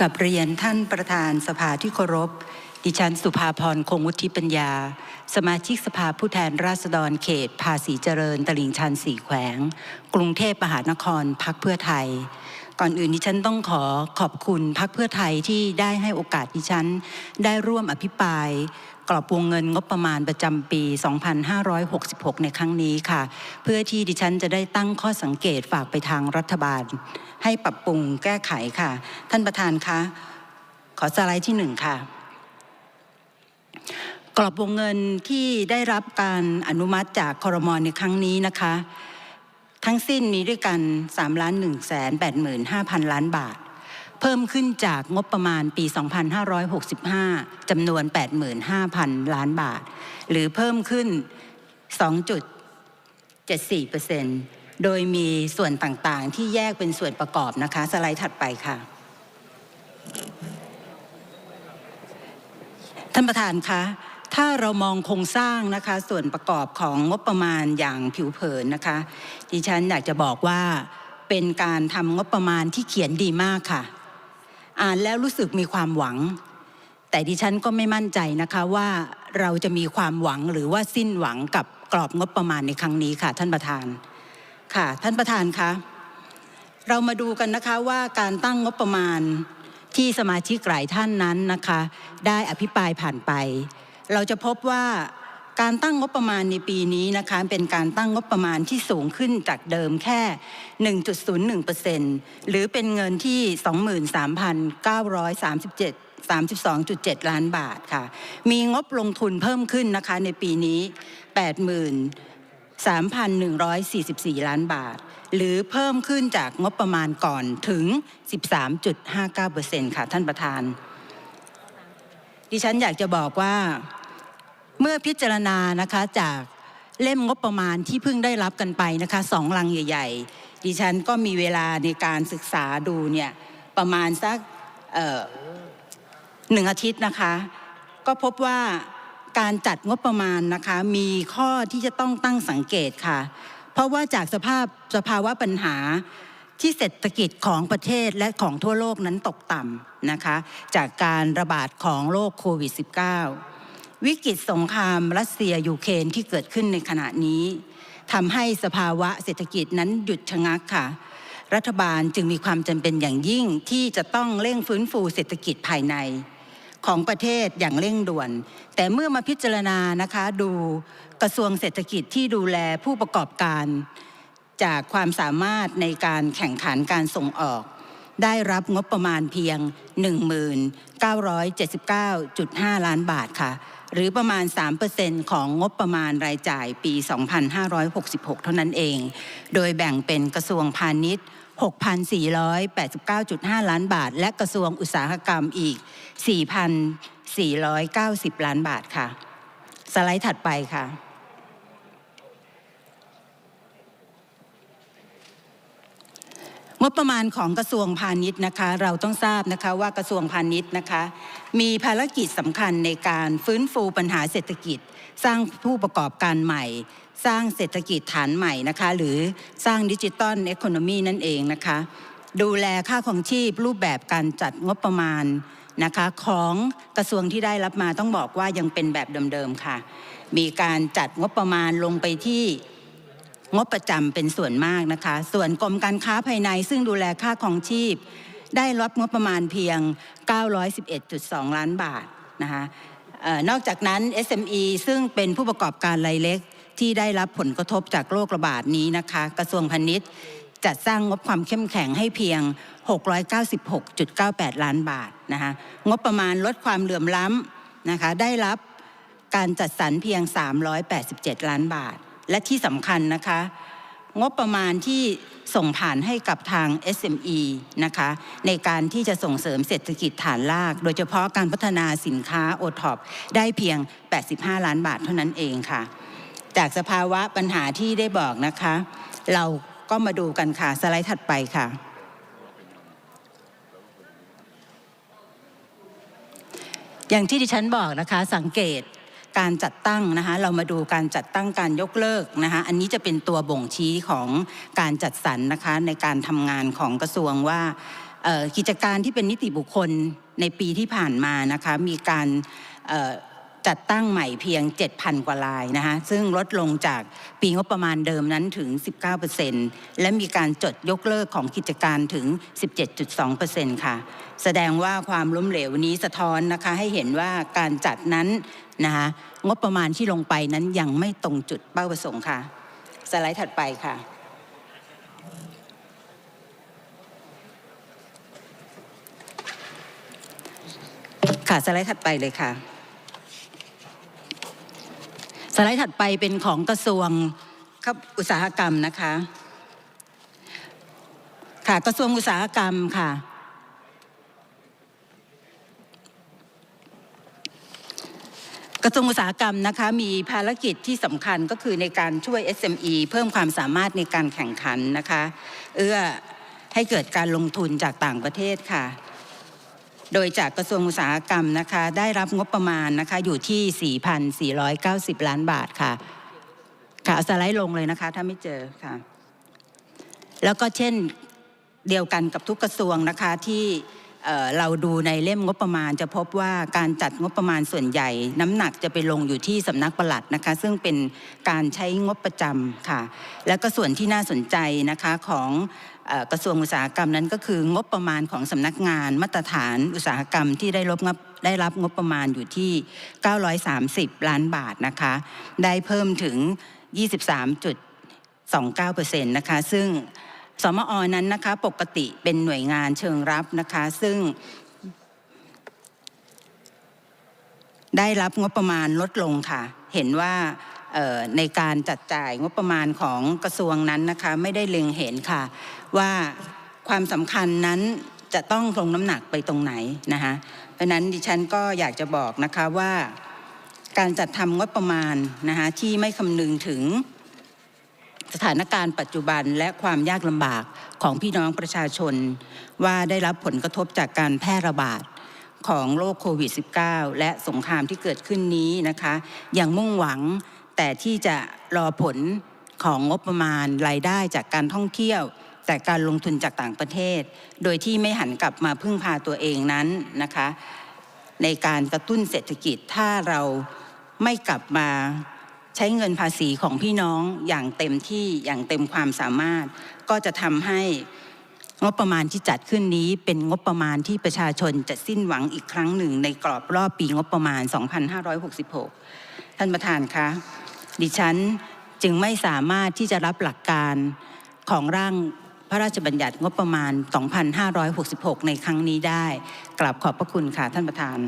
กับเรียนท่านประธานสภาที่เคารพ ดิฉันสุภาพรคงวุฒิปัญญา สมาชิกสภาผู้แทนราษฎรเขต ภาษีเจริญตลิ่งชันสีแขวง กรุงเทพมหานครพักเพื่อไทย ก่อนอื่นดิฉันต้องขอขอบคุณพักเพื่อไทยที่ได้ให้โอกาสดิฉัน ได้ร่วมอภิปราย กรอบวงเงินงบประมาณประจำปี 2566 ในครั้งนี้ค่ะ เพื่อที่ดิฉันจะได้ตั้งข้อสังเกตฝากไปทางรัฐบาล ให้ปรับปรุงแก้ไขค่ะ ท่านประธานคะ ขอสไลด์ที่หนึ่งค่ะ กรอบวงเงินที่ได้รับการอนุมัติจากคอรมอนในครั้งนี้นะคะ ทั้งสิ้นมีด้วยกัน3ล้าน1 8 5 0 0 0 ล้านบาท เพิ่มขึ้นจากงบประมาณปี 2565 จำนวน 85,000 ล้านบาท หรือเพิ่มขึ้น 2.74%โดยมีส่วนต่างๆ ที่แยกเป็นส่วนประกอบนะคะ สไลด์ถัดไปค่ะ ท่านประธานคะถ้าเรามองโครงสร้างนะคะส่วนประกอบของงบประมาณอย่างผิวเผินนะคะ ดิฉันอยากจะบอกว่าเป็นการทำงบประมาณที่เขียนดีมากค่ะ อ่านแล้วรู้สึกมีความหวัง แต่ดิฉันก็ไม่มั่นใจนะคะว่าเราจะมีความหวังหรือว่าสิ้นหวังกับกรอบงบประมาณในครั้งนี้ค่ะ ท่านประธานค่ะ ท่านประธานคะเรามาดูกันนะคะว่าการตั้งงบประมาณที่สมาชิกหลายท่านนั้นนะคะ ได้อภิปรายผ่านไป เราจะพบว่า การตั้งงบประมาณในปีนี้นะคะเป็นการตั้งงบประมาณที่สูงขึ้นจากเดิมแค่ 1.01%หรือเป็นเงินที่ 23,937 32.7 ล้านบาทค่ะ มีงบลงทุนเพิ่มขึ้นนะคะในปีนี้ 83,144 ล้านบาท หรือเพิ่มขึ้นจากงบประมาณก่อนถึง 13.59%ค่ะท่านประธาน ดิฉันอยากจะบอกว่า เมื่อพิจารณานะคะจากเล่มงบประมาณที่เพิ่งได้รับกันไปนะคะสองลังใหญ่ ๆ ดิฉันก็มีเวลาในการศึกษาดูเนี่ยประมาณสักหนึ่งอาทิตย์นะคะ ก็พบว่าการจัดงบประมาณนะคะมีข้อที่จะต้องตั้งสังเกตค่ะ เพราะว่าจากสภาพสภาวะปัญหาที่เศรษฐกิจของประเทศและของทั่วโลกนั้นตกต่ำนะคะ จากการระบาดของโรคโควิด -19 วิกฤตสงครามรัสเซียยูเครนที่เกิดขึ้นในขณะนี้ทำให้สภาวะเศรษฐกิจนั้นหยุดชะงักค่ะ รัฐบาลจึงมีความจำเป็นอย่างยิ่งที่จะต้องเร่งฟื้นฟูเศรษฐกิจภายในของประเทศอย่างเร่งด่วน แต่เมื่อมาพิจารณานะคะดูกระทรวงเศรษฐกิจที่ดูแลผู้ประกอบการ จากความสามารถในการแข่งขันการส่งออก ได้รับงบประมาณเพียง 1979.5 ล้านบาทค่ะ หรือประมาณ 3%ของงบประมาณรายจ่ายปี 2566 เท่านั้นเอง โดยแบ่งเป็นกระทรวงพาณิชย์ 6,489.5 ล้านบาท และกระทรวงอุตสาหกรรมอีก 4,490 ล้านบาทค่ะ สไลด์ถัดไปค่ะ งบประมาณของกระทรวงพาณิชย์นะคะ เราต้องทราบนะคะว่ากระทรวงพาณิชย์นะคะ มีภารกิจสำคัญในการฟื้นฟูปัญหาเศรษฐกิจ สร้างผู้ประกอบการใหม่ สร้างเศรษฐกิจฐานใหม่นะคะ หรือสร้างดิจิตอลเอคโนมีนั่นเองนะคะ ดูแลค่าของชีพรูปแบบการจัดงบประมาณนะคะของกระทรวงที่ได้รับมาต้องบอกว่ายังเป็นแบบเดิมๆค่ะ มีการจัดงบประมาณลงไปที่ งบประจำเป็นส่วนมากนะคะ ส่วนกรมการค้าภายในซึ่งดูแลค่าของชีพ ได้รับงบประมาณเพียง 911.2 ล้านบาทนะคะออนอกจากนั้น SME ซึ่งเป็นผู้ประกอบการรายเล็ก ที่ได้รับผลกระทบจากโรคระบาดนี้นะคะ กระทรวงพาณิชย์จัดสร้างงบความเข้มแข็งให้เพียง 696.98 ล้านบาทนะคะงบประมาณลดความเหลื่อมล้ำนะคะได้รับการจัดสรรเพียง 387 ล้านบาท และที่สำคัญนะคะ งบประมาณที่ส่งผ่านให้กับทาง SME นะคะ ในการที่จะส่งเสริมเศรษฐกิจฐานราก โดยเฉพาะการพัฒนาสินค้าโอท็อปได้เพียง 85 ล้านบาทเท่านั้นเองค่ะ จากสภาวะปัญหาที่ได้บอกนะคะ เราก็มาดูกันค่ะ สไลด์ถัดไปค่ะอย่างที่ดิฉันบอกนะคะสังเกต การจัดตั้งนะคะเรามาดูการจัดตั้งการยกเลิกนะคะอันนี้จะเป็นตัวบ่งชี้ของการจัดสรรนะคะในการทำงานของกระทรวงว่ากิจการที่เป็นนิติบุคคลในปีที่ผ่านมานะคะมีการ จัดตั้งใหม่เพียง 7,000 กว่ารายนะคะซึ่งลดลงจากปีงบประมาณเดิมนั้นถึง 19%และมีการจดยกเลิกของกิจการถึง 17.2%ค่ะ แสดงว่าความล้มเหลวนี้สะท้อนนะคะให้เห็นว่าการจัดนั้นนะคะงบประมาณที่ลงไปนั้นยังไม่ตรงจุดเป้าประสงค์ค่ะ สไลด์ถัดไปค่ะค่ะสไลด์ถัดไปเลยค่ะ ไลด์ถัดไปเป็นของกระทรวงครับอุตสาหกรรมนะคะ ค่ะกระทรวงอุตสาหกรรมค่ะ กระทรวงอุตสาหกรรมนะคะ มีภารกิจที่สำคัญก็คือในการช่วย SME เพิ่มความสามารถในการแข่งขันนะคะ เอื้อให้เกิดการลงทุนจากต่างประเทศค่ะ โดยจากกระทรวงอุตสาหกรรมนะคะได้รับงบประมาณนะคะอยู่ที่ 4,490 ล้านบาทค่ะค่ะเอาสไลด์ลงเลยนะคะ ถ้าไม่เจอค่ะ แล้วก็เช่นเดียวกันกับทุกกระทรวงนะคะที่ เราดูในเล่มงบประมาณ จะพบว่าการจัดงบประมาณส่วนใหญ่ น้ำหนักจะไปลงอยู่ที่สำนักปลัดนะคะซึ่งเป็นการใช้งบประจำค่ะ แล้วก็ส่วนที่น่าสนใจนะคะของกระทรวงอุตสาหกรรมนั้นก็คืองบประมาณของสำนักงานมาตรฐานอุตสาหกรรมที่ได้รับงบได้รับงบประมาณอยู่ที่ 930 ล้านบาทนะคะได้เพิ่มถึง 23.29%นะคะซึ่ง สมอนั้นนะคะปกติเป็นหน่วยงานเชิงรับนะคะซึ่งได้รับงบประมาณลดลงค่ะ เห็นว่าในการจัดจ่ายงบประมาณของกระทรวงนั้นนะคะไม่ได้เล็งเห็นค่ะ ว่าความสำคัญนั้นจะต้องลงน้ำหนักไปตรงไหนนะคะเพราะนั้นดิฉันก็อยากจะบอกนะคะว่า การจัดทำงบประมาณนะคะที่ไม่คำนึงถึง สถานการณ์ปัจจุบันและความยากลำบากของพี่น้องประชาชน ว่าได้รับผลกระทบจากการแพร่ระบาดของโรคโควิด -19 และสงครามที่เกิดขึ้นนี้นะคะยังมุ่งหวังแต่ที่จะรอผลของงบประมาณรายได้จากการท่องเที่ยวแต่การลงทุนจากต่างประเทศ โดยที่ไม่หันกลับมาพึ่งพาตัวเองนั้นนะคะ ในการกระตุ้นเศรษฐกิจถ้าเราไม่กลับมา ใช้เงินภาษีของพี่น้องอย่างเต็มที่อย่างเต็มความสามารถ ก็จะทำให้งบประมาณที่จัดขึ้นนี้เป็นงบประมาณที่ประชาชนจะสิ้นหวังอีกครั้งหนึ่ง ในกรอบรอบปีงบประมาณ 2566 ท่านประธานคะดิฉันจึงไม่สามารถที่จะรับหลักการของร่างพระราชบัญญัติงบประมาณ 2566 ในครั้งนี้ได้ กราบขอบพระคุณค่ะท่านประธาน